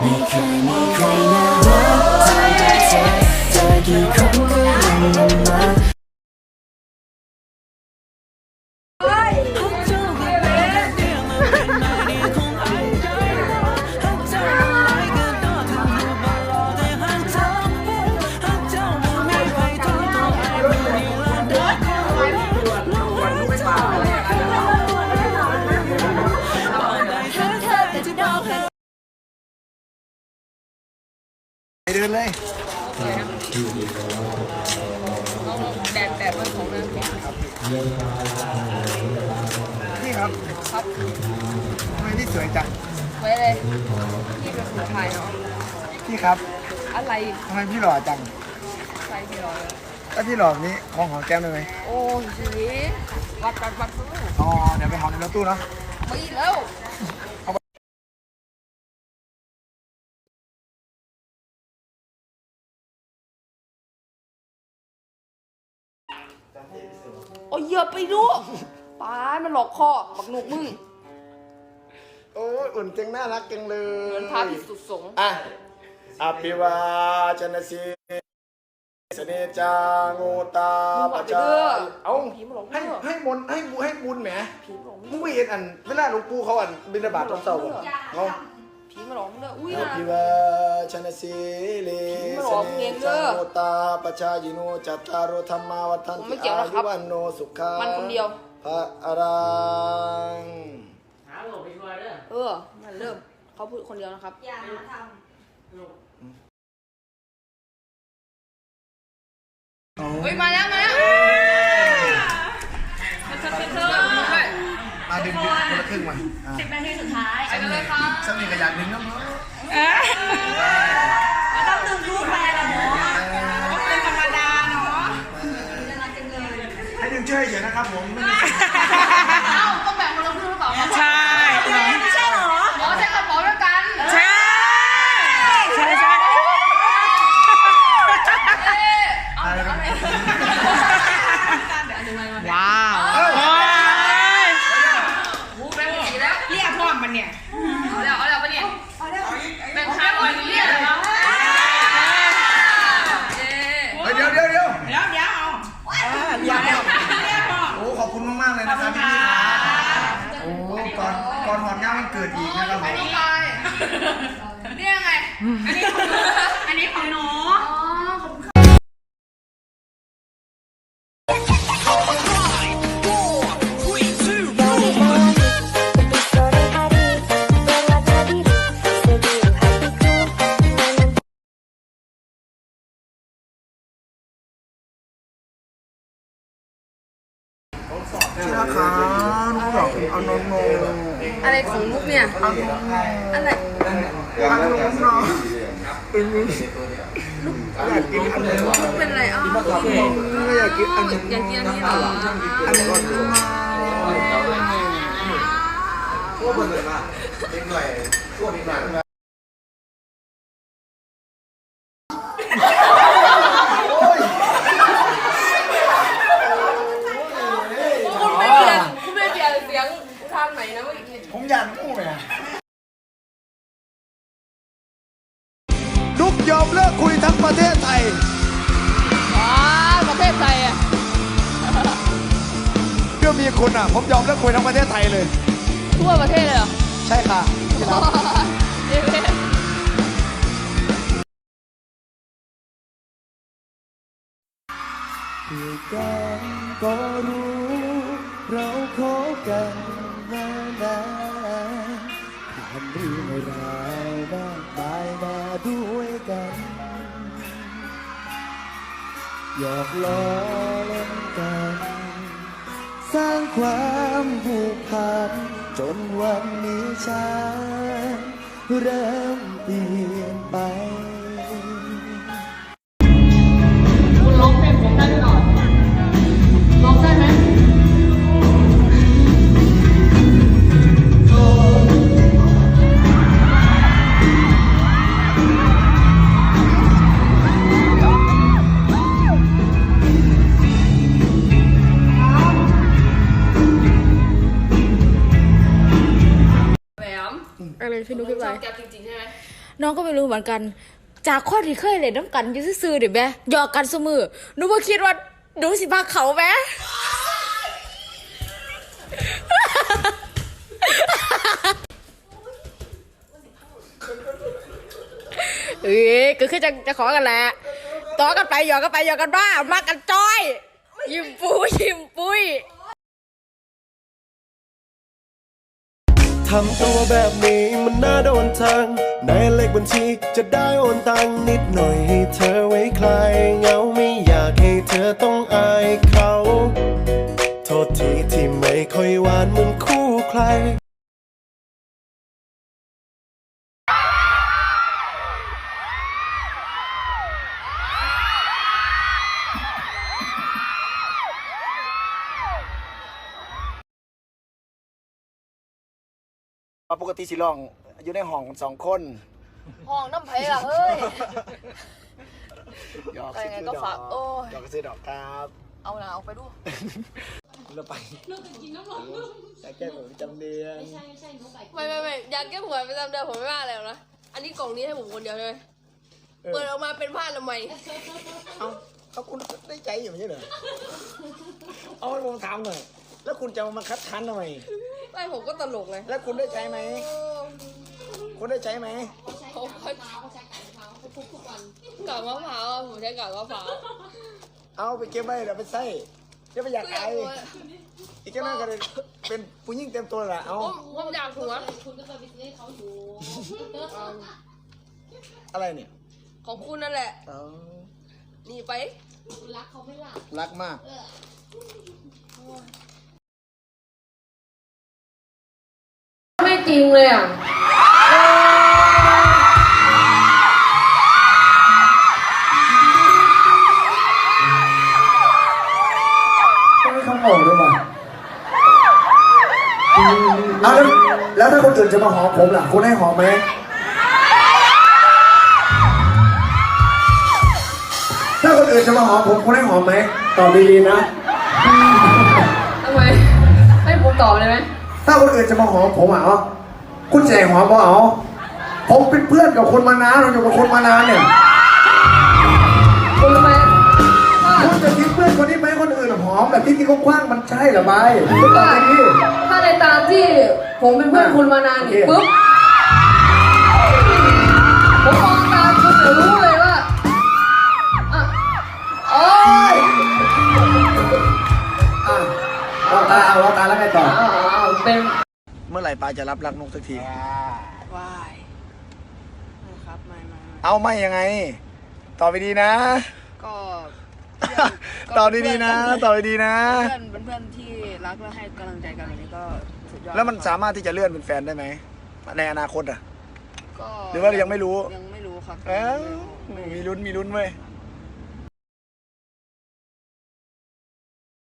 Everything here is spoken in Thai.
ไม่เคย เดินเลยแดดแดดมันของนะนี่ครับครับทำไมพี่สวยจังไว้เลยนี่เป็นคนไทยเนาะพี่ครับอะไรทำไมพี่หล่อจังใส่พี่ร้อยถ้าพี่หล่อแบบนี้ของหอมแก้มได้ไหมโอ้ยชีวัดวัดวัดสู้อ๋อเดี๋ยวไปหอมในรถตู้เนาะไม่แล้ว โอ้ยอย่าไปดูป้ามันหลอกคอบักหนุกมึงโอ้ยอุ่นจังน่ารักจังเลยเหมือนพระพิสุทธิ์สงฆ์อะอภิวาชนสีสเนจางูตามึงปบอกไปจาเด้อเอ้าผีมาหลอกให้เด้อให้มนต์ให้บุให้บุญแหมผีมาหลอกมึงไม่เห็นอันเวลาหลวงปู่เขาอันบิณฑบาตตอนเช้าบ่เขา ผีมาหลอกเด้ออุ้ยอนะ ภิวาชนสีเลมาสหลอกเนเองเด้จาองูตาปจายิโนจัตตารโอธรรมาวัฏันผมไม่ติเกี่ยวอานะครัยุบวันโนสุขัมันคนเดียว พระอรังเออ มันเริ่มเขาพูดคนเดียวนะครับเฮ้ย มาแล้ว มาแล้ว สักหนึ่งก็อยากดึงน้ำเนาะต้องดึงรูปแฟนอะเนาะเป็นธรรมดาเนาะให้ดึงช่วยเฉยนะครับผมไม่มี เอ้าต้องแบ่งคนละครึ่งหรือเปล่าคะ ใช่ไม่ใช่เหรอ อ๋อใช้กระเป๋าด้วยกัน ใช่ใช่ใช่ เอ๊ะเอาเอาอะไร ว้าว เอ้ย โอ้ย หูแบ่งสีแล้ว เรียกพร้อมมันเนี่ย เอาแล้วเอาแล้วปะเนี่ยแบ่งข้างก่อนเรียกเหรอเอ๊ะ เฮ้ยเดี๋ยวเดี๋ยวเดี๋ยว เดี๋ยวเดี๋ยวเอาเออเรียกพร้อมเรียกพร้อม โอ้ขอบคุณมากๆเลยนะครับพี่พี่ครับโอ้ ก่อนก่อนหอดงานมันเกิดอีกนะครับผมไปเรียกไง อันนี้ของหนูอันนี้ของหนู ที่รักขาน้องหลอกเอานมนมอะไรของลูกเนี่ยเอานมอะไรเอานมนมเป็นลูกอยากกินอันนี้ลูกเป็นอะไรอ้าวไม่อยากกินอันนี้อยากกินอันนี้เหรออันนี้คุณไม่เปลี่ยนคุณไม่เปลี่ยนเสียงทางไหนนะเมื่อ กี้ผมอยากกู้แม่นุกยอมเลิกคุยทั้งประเทศไทยว้าประเทศไทยอะเพื่อมีคุณอะ ผมยอมเลิกคุยทั้งประเทศไทยเลย ทั่วประเทศเลยเหรอ ใช่ค่ะที่รักเอ๊ะด้วยกันก็รู้ เราคบกันมานาน ผ่านเรื่องราวมากมายมาด้วยกัน หยอกล้อเล่นกัน สร้างความผูกพัน จนวันนี้ฉันเริ่มเปลี่ยนไป อะไรพี่นุ๊กชอะไรอบแก๊ปจริงๆใช่ไหมน้องก็ไม่รู้เหมือนกัน จากข้อที่เคยเล่นน้ำกันอยู่ซื่อๆเดี๋ยวแม่หยอกกันเสมอหนูบ่คิดว่าหนูสิพาเขาแม่เอ้ยก็คือจะจะขอกันแหละต่อกันไปหยอกกันไปหยอกกันบ้ามากันจ้อย ยิ้มปุ้ยยิ้มปุ้ย ทำตัวแบบนี้มันน่าโดนทางในเลขบัญชีจะได้โอนตังนิดหน่อยให้เธอไว้คลายเหงาไม่อยากให้เธอต้องอายเขา โทษทีที่ไม่ค่อยหวานเหมือนคู่ใคร ปกติสิลองอยู่ในห้องสองคนห้องน้ำไผ่ล่ะเฮ้ย หยอกไปไงซื้อก็ดอฝากโอ้ย หยอกซื้อดอกครับเอาหนาเอาไปดู เราไปเราจะกินน้ำร้อนอยากแก้ผมจำเดือนไม่ไม่ไม่อยากแก้หัวประจำเดือนผมไม่ว่าแล้วนะ อันนี้กล่องนี้ให้ผมคนเดียวใช่ไหมเปิดออกมาเป็นผ้าละไมเอาเขาคุณได้ใจอยู่ไม่ใช่เหรอเอาให้ผมถามหน่อย แล้วคุณจะมาคัดค้านทำไม ไม่ผมก็ตลกเลยแล้วคุณได้ใช้ไหม คุณได้ใช้ไหม เขาเขากากมะพร้าวอะผมใช้กากมะพร้าวเอาไปเก็บไว้เดี๋ยวไปใส่จะไปอยากก็อไอยากหัวอีกแค่นั้นก็เลยเป็นผู้หญิงเต็มตัวแหละเอาผมผมอยากหัวอะไรเนี่ยของคุณนั่นแหละเอาหนีไปรักมากไม่ จริงเลยอะไม่เขาบอกด้วยว่ะเอาแล้วแล้วถ้าคนอื่นจะมาหอมผมล่ะคุณให้หอมไหมถ้าคนอื่นจะมาหอมผมคุณให้หอมไหมตอบดีๆนะ ทำไมให้ผมตอบเลยไหม ถ้าคนอื่นจะมาหอมผมอะเอา คุณแจกหอมบ่เอาผมเป็นเพื่อนกับคนมานานเราอยู่กับคนมานานเนี่ยคุณรู้ไหมว่าคุณจะทิ้งเพื่อนคนนี้ไปให้คนอื่นหอมแบบที่ที่เขาคว้างมันใช่เหรอใบคุณตอบดีถ้าในตามที่ผมเป็นเพื่อนคุณมานานนี่ปุ๊บผมมองตามคุณเดี๋ยวรู้เลยว่าอะโอ้ยๆอะเอาตาเอาเอาตาแล้วไงต่อ อ้าวอ้าวเป็นเมื่อไหร่ปาจะรับรักนกสักที วายนะครับไม่ไม่ไม่เอาไม่ยังไง ตอบไปดีนะก็ตอบดีๆนะ ตอบดีๆนะ เพื่อนเป็นเพื่อนที่รักและให้กำลังใจกันแบบนี้ก็สุดยอดแล้วมันสามารถที่จะเลื่อนเป็นแฟนได้ไหม ในอนาคตอะ ก็หรือว่ายังไม่รู้ ยังไม่รู้ครับเอ้ามีลุ้นมีลุ้นเว้ยใ